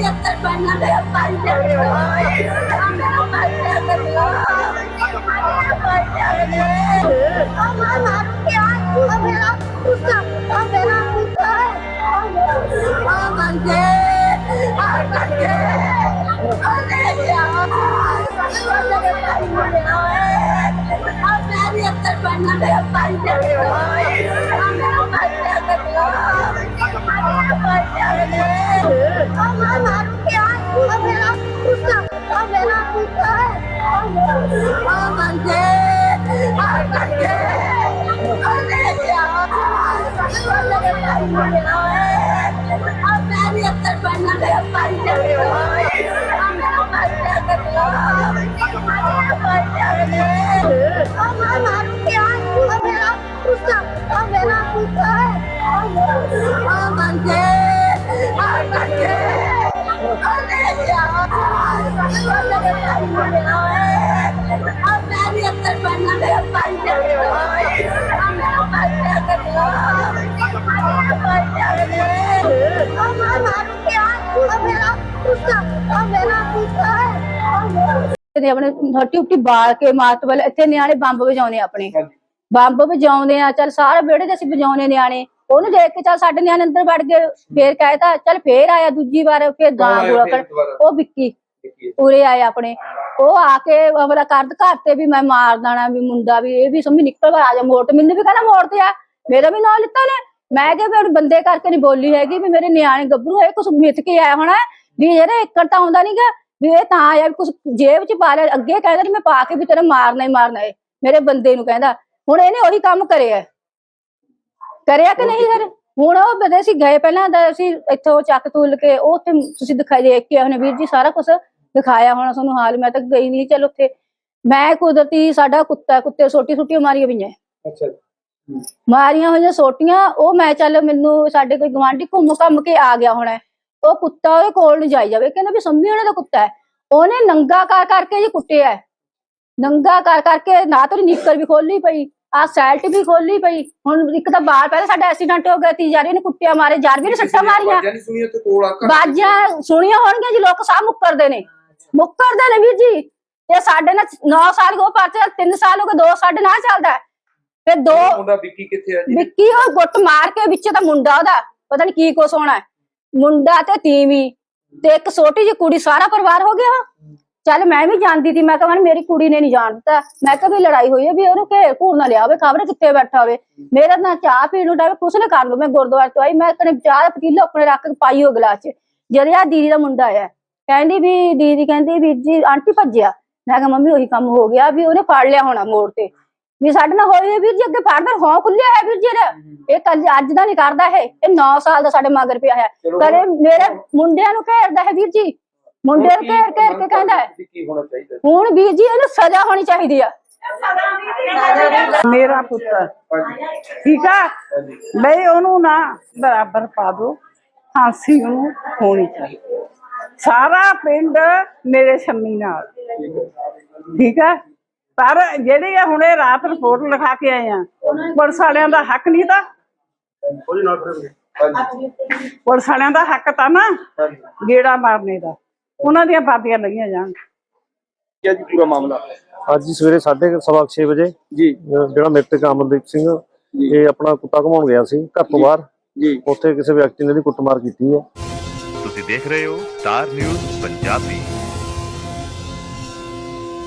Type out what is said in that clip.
ਅੰਦਰ ਬੰਨਾ ਮੇਰਾ ਭਾਈ ਜਾ ਰਿਹਾ ਹੈ ਮੇਰਾ ਭਾਈ ਜਾ ਰਿਹਾ ਹੈ ਮਾਂ ਮਾਰ ਕੇ ਆ ਉਹ ਮੇਰਾ ਪੁੱਤ ਮੇਰਾ ਪੁੱਤ ਆ ਮੰਗੇ ਆ ਮੰਗੇ ਆ ਲੈ ਆ ਆ ਮੇਰੀ ਅੰਦਰ ਬੰਨਾ ਮੇਰਾ ਭਾਈ ਜਾ ਆ ਮੇਰਾ ਭਾਈ ਜਾ ਰਿਹਾ ਮੇਰਾ ਭਾਈ ਜਾ ਆ ਮਾਂ ਮਾਰ ਆ ਮੇਰਾ ਪੁੱਤ ਉਹ ਮੇਰਾ ਪੁੱਤ ਤੇ ਆਪਣੇ ਹੱਟੀ ਉੱਟੀ ਬਾਲ ਕੇ ਮਾਤ ਵੱਲ ਇੱਥੇ ਨਿਆਣੇ ਬੰਬ ਵਜਾਉਂਦੇ ਆਪਣੇ। ਬੰਬ ਵਜਾਉਂਦੇ ਆ ਚੱਲ ਸਾਰੇ ਵਿਹੜੇ ਦੇ ਅਸੀਂ ਵਜਾਉਂਦੇ ਨਿਆਣੇ। ਉਹਨੂੰ ਦੇਖ ਕੇ ਚੱਲ ਸਾਡੇ ਨਿਆਣੇ ਅੰਦਰ ਵੜ ਗਏ ਫੇਰ ਕਹਿਤਾ ਚੱਲ ਫੇਰ ਆਇਆ ਦੂਜੀ ਵਾਰ ਫੇਰ ਗਾਂ ਗੋਲਾ ਕਰ। ਉਹ ਵਿੱਕੀ ਉਰੇ ਆਏ ਆਪਣੇ। ਉਹ ਆ ਕੇ ਅਗਲਾ ਕਰਦ ਘਰ ਤੇ ਵੀ ਮੈਂ ਮਾਰ ਦੇਣਾ ਵੀ ਮੁੰਡਾ ਵੀ ਇਹ ਵੀ ਸਮਝ ਨਿਕਲ ਆ ਜਾ ਮੋੜ ਤੇ। ਮੈਨੂੰ ਵੀ ਕਹਿੰਦਾ ਮੋੜ ਤੇ ਆ ਮੇਰਾ ਵੀ ਨਾਂ ਲਿੱਤਾ ਨੇ ਮੈਂ ਕਿਹਾ ਫਿਰ ਬੰਦੇ ਕਰਕੇ ਨਹੀਂ ਬੋਲੀ ਹੈਗੀ ਵੀ ਮੇਰੇ ਨਿਆਣੇ ਗੱਭਰੂ ਹੋਏ ਕੁਛ ਮਿੱਥ ਕੇ ਆਇਆ ਹੋਣਾ। ਵੀ ਇਹਦੇ ਇੱਕੜ ਤਾਂ ਆਉਂਦਾ ਨਹੀਂਗਾ ਵੀ ਇਹ ਤਾਂ ਆਇਆ ਕੁਛ ਜੇਬ ਚ ਪਾ ਲਿਆ ਅੱਗੇ ਕਹਿੰਦਾ ਮੈਂ ਪਾ ਕੇ ਵੀ ਤੇਰਾ ਮਾਰਨਾ ਹੀ ਮਾਰਨਾ ਏ ਮੇਰੇ ਬੰਦੇ ਨੂੰ ਕਹਿੰਦਾ। ਹੁਣ ਇਹਨੇ ਉਹੀ ਕੰਮ ਕਰਿਆ। ਕਰਿਆ ਕਿ ਨਹੀਂ ਫਿਰ? ਹੁਣ ਉਹ ਬਦੇ ਸੀ ਗਏ ਪਹਿਲਾਂ ਤਾਂ ਅਸੀਂ ਇੱਥੋਂ ਚੱਕ ਤੁਲ ਕੇ ਉਹ ਉੱਥੇ ਤੁਸੀਂ ਦਿਖਾਈ ਦੇਖ ਕੇ ਉਹਨੇ ਵੀਰ ਜੀ ਸਾਰਾ ਕੁਝ ਦਿਖਾਇਆ ਹੋਣਾ ਤੁਹਾਨੂੰ ਹਾਲ। ਮੈਂ ਤਾਂ ਗਈ ਨਹੀਂ ਚਲ ਉੱਥੇ ਮੈਂ ਕੁਦਰਤੀ ਸਾਡਾ ਕੁੱਤਾ ਕੁੱਤੇ ਛੋਟੀ ਛੋਟੀਆਂ ਮਾਰੀਆਂ ਪਈਆਂ। ਅੱਛਾ। ਮਾਰੀਆਂ ਹੋਈਆਂ ਸੋਟੀਆਂ ਉਹ ਮੈਂ ਚੱਲ ਮੈਨੂੰ ਸਾਡੇ ਕੋਈ ਗਵਾਂਢੀ ਘੁੰਮ ਘੰਮ ਕੇ ਆ ਗਿਆ ਹੋਣਾ। ਉਹ ਕੁੱਤਾ ਉਹਦੇ ਕੋਲ ਨੂੰ ਜਾਈ ਜਾਵੇ। ਕਹਿੰਦਾ ਵੀ ਸੰਮੀ ਉਹਨਾਂ ਦਾ ਕੁੱਤਾ ਹੈ। ਉਹਨੇ ਨੰਗਾ ਕਰ ਕਰਕੇ ਜੀ ਕੁੱਟਿਆ। ਨੰਗਾ ਕਰ ਕਰਕੇ ਨਾ ਤਾਂ ਉਹਦੀ ਨਿੱਕਰ ਵੀ ਖੋਲੀ ਪਈ ਆ ਸੈਲਟ ਵੀ ਖੋਲੀ ਪਈ। ਹੁਣ ਇੱਕ ਤਾਂ ਬਾਹਰ ਪਹਿਲਾਂ ਸਾਡਾ ਐਕਸੀਡੈਂਟ ਹੋ ਗਿਆ ਤੀ ਜਾਰੀ ਨੇ ਕੁੱਟਿਆ ਮਾਰੇ ਜਾਰ ਵੀ ਨੇ ਸੱਟਾਂ ਮਾਰੀਆਂ। ਨਹੀਂ ਕੋਲ ਆ ਬਾਜਾਂ ਸੁਣੀਆਂ ਹੋਣਗੀਆਂ ਜੀ ਲੋਕ ਸਾਹ ਮੁੱਕਰਦੇ ਨੇ। ਮੁੱਕਰਦੇ ਨੇ ਵੀਰ ਜੀ। ਤੇ ਸਾਡੇ ਨਾਲ 9 ਸਾਲ ਹੋ ਪਰਚੇ 3 ਸਾਲ ਹੋ ਗਏ 2 ਸਾਡੇ ਨਾਲ ਚੱਲਦਾ। ਤੇ ਦੋ ਮੁੰਡਾ ਵਿੱਕੀ ਕਿੱਥੇ ਆ ਜੀ? ਵਿੱਕੀ ਉਹ ਗੁੱਟ ਮਾਰ ਕੇ ਵਿੱਚ ਤਾਂ ਮੁੰਡਾ ਉਹਦਾ ਪਤਾ ਨਹੀਂ ਕੀ ਕੁਛ ਹੋਣਾ। ਮੁੰਡਾ ਤੇ ਤੀਵੀਂ ਤੇ ਇੱਕ ਛੋਟੀ ਜਿਹੀ ਕੁੜੀ ਸਾਰਾ ਪਰਿਵਾਰ ਹੋ ਗਿਆ ਚੱਲ ਮੈਂ ਵੀ ਜਾਣਦੀ ਸੀ ਮੈਂ ਕਿਹਾ ਮੇਰੀ ਕੁੜੀ ਨੇ ਨਹੀਂ ਜਾਣ ਦਿੱਤਾ। ਮੈਂ ਕਿਹਾ ਵੀ ਲੜਾਈ ਹੋਈ ਹੈ ਵੀ ਉਹਨੂੰ ਘੇਰ ਘੂਰ ਨਾ ਲਿਆ ਹੋਵੇ ਖਬਰ ਕਿੱਥੇ ਬੈਠਾ ਹੋਵੇ। ਮੇਰਾ ਨਾ ਚਾਹ ਪੀਣ ਨੂੰ ਡਾਵੇ ਕੁਛ ਨਾ ਕਰ ਲਓ ਮੈਂ ਗੁਰਦੁਆਰੇ ਤੋਂ ਆਈ ਮੈਂ ਕਨੇ ਚਾਹ ਪਤੀਲਾ ਆਪਣੇ ਰੱਖ ਕੇ ਪਾਈ ਉਹ ਗਲਾਸ 'ਚ। ਜਦੋਂ ਆ ਦੀਦੀ ਦਾ ਮੁੰਡਾ ਆਇਆ ਕਹਿੰਦੀ ਵੀ ਦੀਦੀ ਕਹਿੰਦੀ ਵੀਰ ਜੀ ਆਂਟੀ ਭੱਜਿਆ। ਮੈਂ ਕਿਹਾ ਮੰਮੀ ਉਹੀ ਕੰਮ ਹੋ ਗਿਆ ਵੀ ਉਹਨੇ ਫੜ ਲਿਆ ਹੋਣਾ ਮੋੜ ਤੇ। ਵੀ ਸਾਡੇ ਨਾਲ ਹੋਈ ਹੈ ਵੀਰ ਜੀ ਅੱਗੇ ਫੜਦਾ ਹਾਂ ਖੁੱਲਿਆ ਹੈ ਵੀਰ ਜੀ। ਇਹ ਕੱਲ ਅੱਜ ਦਾ ਨਹੀਂ ਕਰਦਾ ਇਹ ਇਹ 9 ਸਾਲ ਦਾ ਸਾਡੇ ਮਗਰ ਪਿਆ ਹੈ ਕਦੇ ਮੇਰੇ ਮੁੰਡਿਆਂ ਨੂੰ ਘੇਰਦਾ ਹੈ ਵੀਰ ਜੀ। ਮੁੰਡਿਆਂ ਨੂੰ ਘੇਰ ਘੇਰ ਕੇ ਕਹਿੰਦਾ ਹੈ। ਕੀ ਹੋਣਾ ਚਾਹੀਦਾ? ਹੁਣ ਵੀਰ ਜੀ ਇਹਨੂੰ ਸਜ਼ਾ ਹੋਣੀ ਚਾਹੀਦੀ ਆ। ਮੇਰਾ ਪੁੱਤਰ ਠੀਕ ਆ? ਬਈ ਉਹਨੂੰ ਨਾ ਬਰਾਬਰ ਪਾ ਦੋ ਫਾਂਸੀ ਉਹਨੂੰ ਹੋਣੀ ਚਾਹੀਦੀ ਸਾਰਾ ਪਿੰਡ ਮੇਰੇ ਸ਼ੰਮੀ ਨਾਲ। ਠੀਕ ਆ? ਪਰ ਜਿਹੜੇ ਆ ਹੁਣੇ ਰਾਤ ਰਿਪੋਰਟ ਲਿਖਾ ਕੇ ਆਏ ਆ ਪੁਲਿਸ ਵਾਲਿਆਂ ਦਾ ਹੱਕ ਨਹੀਂ ਤਾਂ। ਹਾਂਜੀ। ਪੁਲਿਸ ਵਾਲਿਆਂ ਦਾ ਹੱਕ ਤਾਂ ਨਾ ਗੇੜਾ ਮਾਰਨੇ ਦਾ। ਉਹਨਾਂ ਦੀਆਂ ਬਾਦੀਆਂ ਲੱਗੀਆਂ ਜਾਣ। ਕੀ ਜੀ ਪੂਰਾ ਮਾਮਲਾ? ਅੱਜ ਹੀ ਸਵੇਰੇ ਸਾਢੇ ਕੁ ਸਵਾ 6 ਵਜੇ ਜੀ। ਜਿਹੜਾ ਮ੍ਰਿਤਕ ਅਮਨਦੀਪ ਸਿੰਘ ਇਹ ਆਪਣਾ ਕੁੱਤਾ ਘਮਾਉਣ ਗਿਆ ਸੀ ਘਰ ਤੋਂ ਬਾਹਰ। ਜੀ। ਉੱਥੇ ਕਿਸੇ ਵਿਅਕਤੀ ਨੇ ਇਹਦੀ ਕੁੱਟਮਾਰ ਕੀਤੀ ਹੈ। ਤੁਸੀਂ ਦੇਖ ਰਹੇ ਹੋ ਸਟਾਰ ਨਿਊਜ਼ ਪੰਜਾਬੀ।